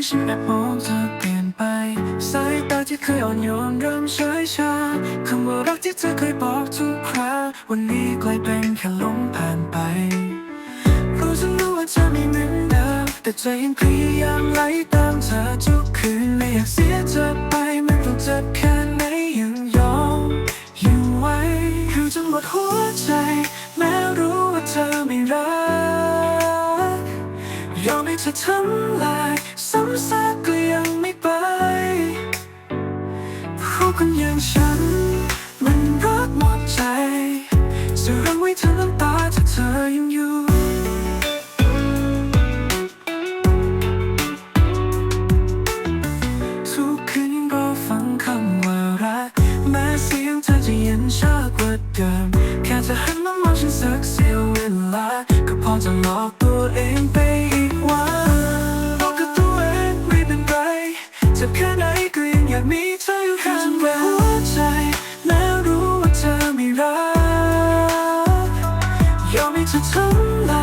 ที่ฉันแอบมองเธอเปลี่ยนไป สายตาที่เคยอ่อนโยนเริ่มเฉยชาคำว่ารักที่เธอเคยบอกทุกคราวันนี้กลายเป็นแค่ลมผ่านไป รู้ฉันรู้ว่าเธอไม่เหมือนเดิมแต่ใจยังพยายามไล่ตามเธอทุกคืนไม่อยากเสียเธอไปมันต้องเจ็บแค่ไหนยังยอมอยู่ไว้คือจนหมดหัวใจแม้รู้ว่าเธอไม่รักยอมให้เธอทำลาย ยอม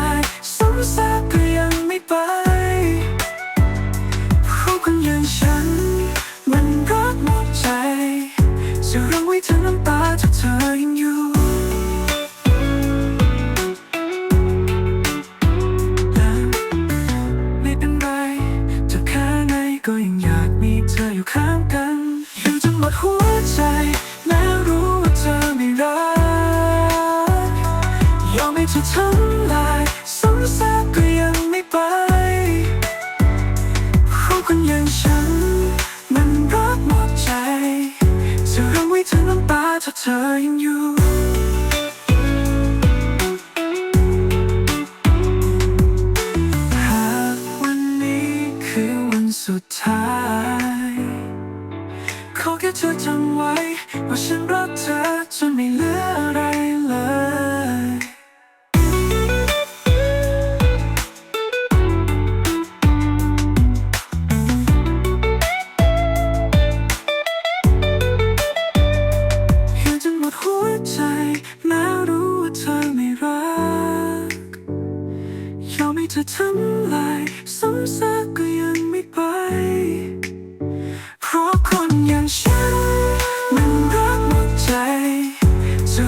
ท้าย ขอแค่เธอจำไว้ว่าฉันรักเธอจนไม่เหลืออะไรเลยอยู่จนหมดหัวใจแม้รู้ว่าเธอไม่รักยอมให้เธอทำ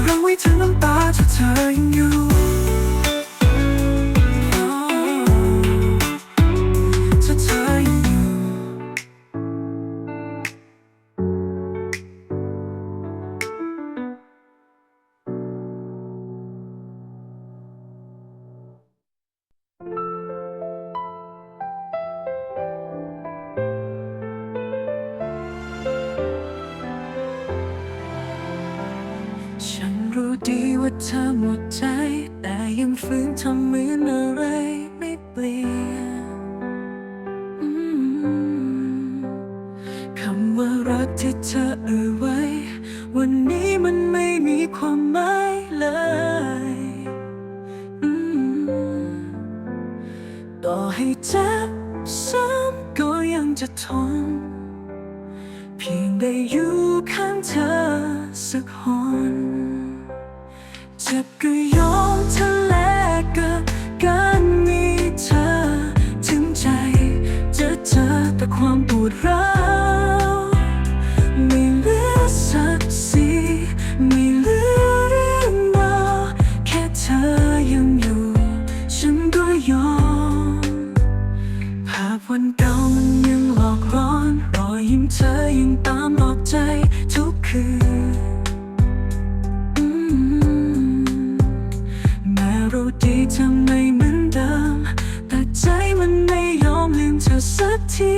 รังไว้เธอน้ำตาถ้าเธอยังอยู่ เธอหมดใจ แต่ยังฝืนทำเหมือนอะไรไม่เปลี่ยนคำว่ารักที่เธอเอ่ยไว้ วันนี้มันไม่มีความหมายเลยต่อให้เจ็บซ้ำก็ยังจะทน เพียงได้อยู่ข้างเธอสักหน เจ็บก็ยอม เธอไม่เหมือนเดิม แต่ใจมันไม่ยอมลืมเธอสักที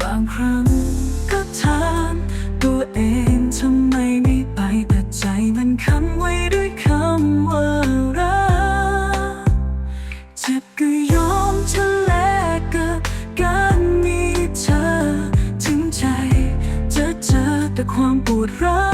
บางครั้งก็ถามตัวเองทำไมไม่ไปแต่ใจมันค้ำไว้ด้วยคำว่ารักเจ็บก็ยอมทะเลกับการมีเธอ ถึงใจจะเจอแต่ความปวดร้าว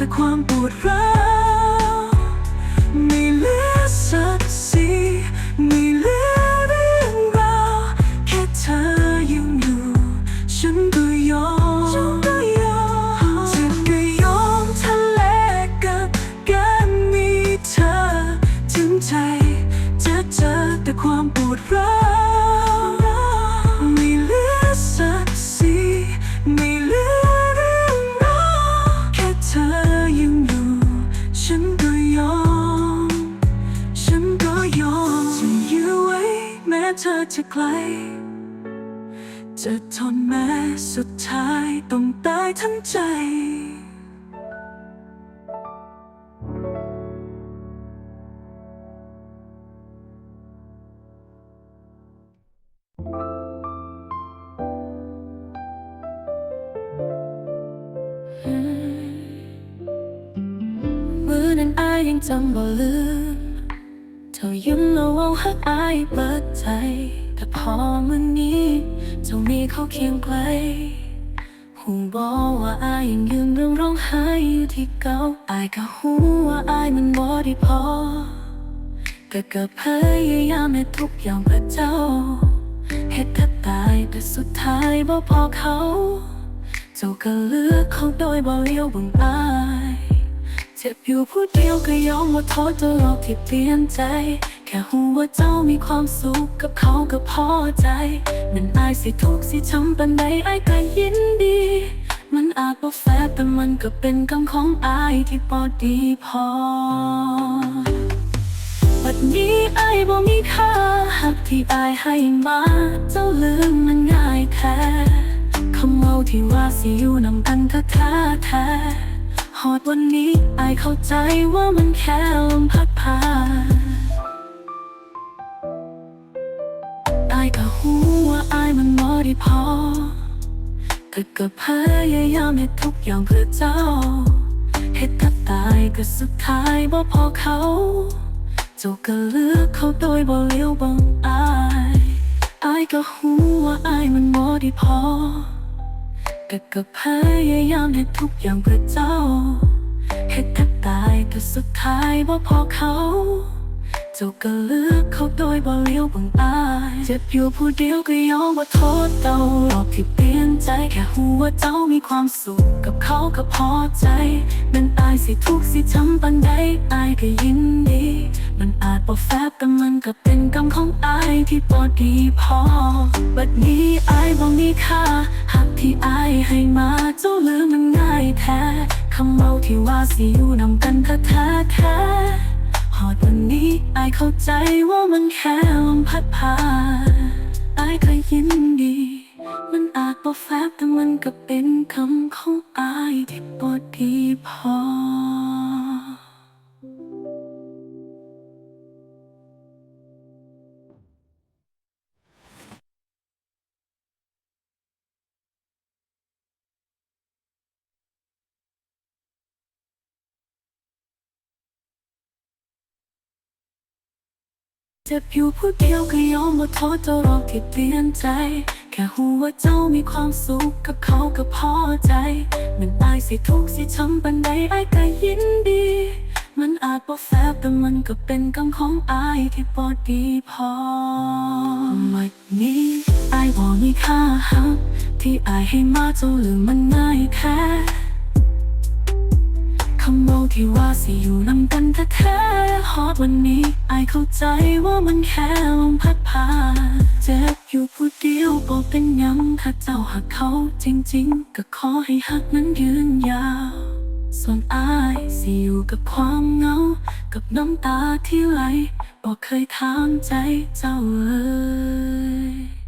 แต่ความปวดร้าว เธอจะไกล จะทนแม้สุดท้ายต้องตายทั้งใจ มือนั้นอายยังจำบ่ลืม ยิ้มแล้วเว่าฮักอายเปิดใจ แต่พอมื้อนี้เจ้ามีเขาเคียงไกลหูบอกว่าอายยังยืนเรื่องร้องไห้อยู่ที่เก่าอายก็หูว่าอายมันบ่ได้พอก็เกิดพยายามให้ทุกอย่างเพื่อเจ้าเฮ็ดแทบตายแต่สุดท้ายบ่พอเขา เจ้าก็เลือกเขาโดยบ่เลี้ยวบังอาย เจ็บอยู่ผู้เดียวก็ยอมว่าโทษตัวเราที่เปลี่ยนใจ แค่หูว่าเจ้ามีความสุขกับเขาก็พอใจมันอายสิทุกสิช้ำปันใดอายก็ยินดี มันอาจบ่แฟร์แต่มันก็เป็นกรรมของอายที่บ่ดีพอบัดนี้อายบ่มีค่าหักที่อายให้มา เจ้าลืมมันง่ายแท้คำเมาที่ว่าสิอยู่นำกันแท้แท้แท้ฮอดวันนี้อายเข้าใจว่ามันแค่ลมพัดผ่านายมันบ่ได้พอแต่ก็พยายามให้ทุกอย่างเพื่อเจ้าเฮ็ดแทบตายก็สุดท้ายบ่พอเขาเจ้าก็เลือกเขาโดยบ่เลี้ยวบังอายอายก็หูว่าอายมันบ่ด้พอแต่ก็พยายามให้ทุกอย่างเพื่อเจ้าเฮ็ดแทบตายแต่สุดท้ายบ่พอเขา จ้าก็เลือกเขาโดยบ่เลี้ยวบังอายเจ็บอยู่ผู้เดียวก็ยอมว่าโทษเจ้ารอบที่เปลี่ยนใจแค่หูว่าเจ้ามีความสุข กับเขาก็พอใจเป็นอายสิทุกสิช้ำปันใดอายก็ยินดี มันอาจบ่แฟบแต่มันก็เป็นกรรมของอายที่บ่ดีพอ บัดนี้อายบ่มีค่าหักที่อายให้มาเจ้าลืมมันง่ายแท้คำเมาที่ว่าสิอยู่นำกันแท้แท้แท้ อดวันนี้อายเข้าใจว่ามันแค่ลมพัดผ่านอายยินดี มันอาจบ่แฟบแต่มันก็เป็นคำของอายที่บอดีพอ จ็บอยู่ผู้เดียวก็ยอมว่าโทษเจ้ารอบที่เปลี่ยนใจ แค่หูว่าเจ้ามีความสุขกับเขาก็พอใจ มันอายสิทุกสิช้ำปันใดอายก็ยินดี มันอาจบ่แฟบแต่มันก็เป็นกรรมของอายที่บ่ดีพอวันนี้อายบ่มีค่าหักที่อายให้มาเจ้าลืมมันง่ายแค่ ที่ว่าสิอยู่นำกันแท้ๆฮอดวันนี้ไอเข้าใจว่ามันแค่ลมพัดผ่านเจ็บอยู่ผู้เดียวบอกเป็นยังถ้าเจ้าหักเขาจริงๆ ก็ขอให้หักนั้นยืนยาวส่วนอายสิอยู่กับความเหงา กับน้ำตาที่ไหลบอกเคยถามใจเจ้าเลย